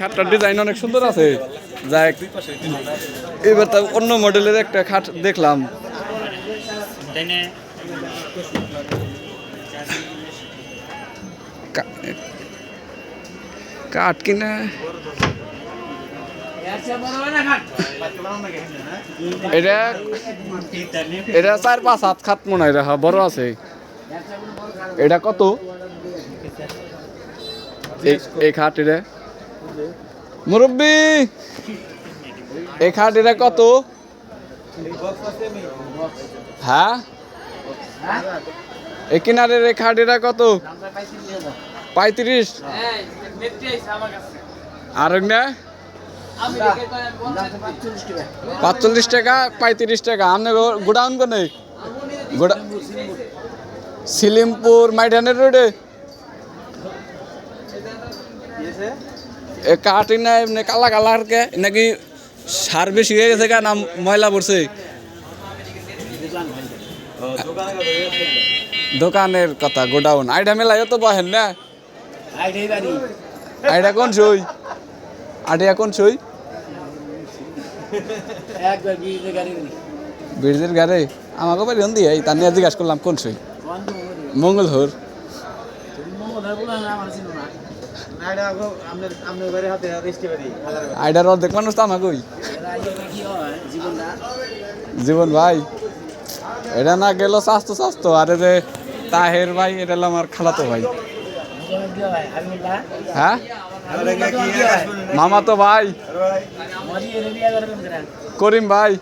খাটটার design অনেক সুন্দর আছে। যাই এবার তো অন্য মডেলের একটা খাট দেখলাম। কাঠ কিনা? এটা এটা চার পাঁচ হাত খাট মনে হয় রাখা বড় আছে। এটা কত? এই খাট এটা? মুরব্বী, এই খাট এটা কত? হ্যাঁ? এই কিনারের এই খাট এটা কত? পঁয়ত্রিশ? আর না পাঁচচল্লিশ টাকা, পঁয়ত্রিশ টাকা। আপনি গোডাউন কোনে? সিলিমপুর মাইঠানের রোডে? কাটি না এমনি কালা কালার কে নাকি সার বেশি হয়ে গেছে কেন ময়লা পড়ছে? দোকানের কথা, গোডাউন। আইডা মেলায় তো বহেন না? আইডা কোন সই? আইডা কোন সই? বীরদের গাড়ি আমাকে বাড়ি হন্দি এই তার নিয়ে জিজ্ঞাসা করলাম, কোন সই? মঙ্গলহর। আইডার অর্ধেক মানুষ তো আমাকেই জীবন ভাই এটা না গেল স্বাস্থ্য স্বাস্থ্য। আরে যে তাহের ভাই এটা আমার খালাতো ভাই। হ্যাঁ? মামা তো ভাই। করিম। ভাই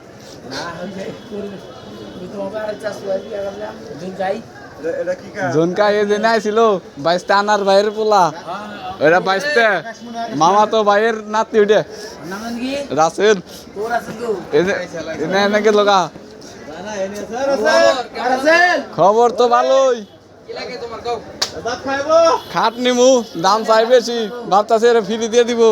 জনকা এ যে ছিল বাইশটা আনার ভাইয়ের পোলা। এটা বাইশটা। মামা তো ভাইয়ের নাতি উঠে রাসেল। এনে এনেকে লগা? খবর তো ভালোই। খাট নিমু, দাম চাই বেশি। ভাবতাছে এরা ফ্রি দিয়ে দিব।